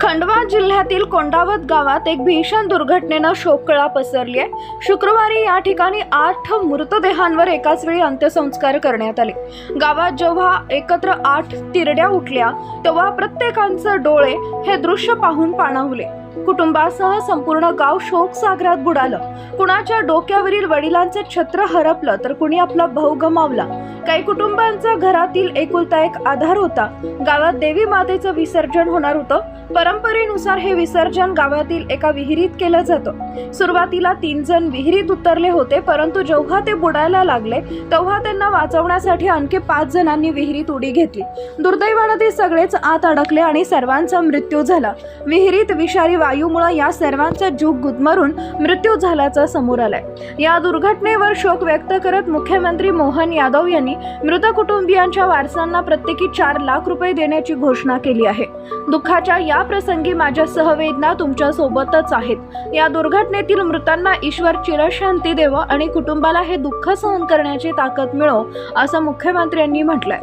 खंडवा जिल्ह्यातील कोंडावत गावात एक भीषण दुर्घटनेनं शोककळा पसरली आहे. शुक्रवारी या ठिकाणी आठ मृतदेहांवर एकाच वेळी अंत्यसंस्कार करण्यात आले. गावात जेव्हा एकत्र आठ तिरड्या उठल्या तेव्हा प्रत्येकांचं डोळे हे दृश्य पाहून पाणावले. कुटुंबासह संपूर्ण गाव शोक सागरात बुडालं. कुणाच्या डोक्यावरील वडिलांचे छत्र हरपलं तर कुणी आपला भाऊ गमावला? काही कुटुंबांचा घरातील एकुलता एक आधार होता. गावात देवी मातेचं विसर्जन होणार होतं. परंपरेनुसार हे विसर्जन गावातील एका विहिरीत केलं जातं. सुरुवातीला तीन जण विहिरीत उतरले होते परंतु जेव्हा ते बुडायला लागले तेव्हा त्यांना वाचवण्यासाठी आणखी पाच जणांनी विहिरीत उडी घेतली. दुर्दैवानं ते सगळेच आत अडकले आणि सर्वांचा मृत्यू झाला. विहिरीत विषारी वायूमुळे या सर्वांचा जीव गुदमरून मृत्यू झाल्याचं समोर आलंय. या दुर्घटनेवर शोक व्यक्त करत मुख्यमंत्री मोहन यादव यांनी मृत कुटुंबियांच्या वारसांना प्रत्येकी चार लाख रुपये देण्याची घोषणा केली आहे. दुःखाच्या या प्रसंगी माझ्या सहवेदना तुमच्या सोबतच आहेत. या दुर्घटनेतील मृतांना ईश्वर चिरशांती देव आणि कुटुंबाला हे दुःख सहन करण्याची ताकद मिळो असं मुख्यमंत्र्यांनी म्हटलंय.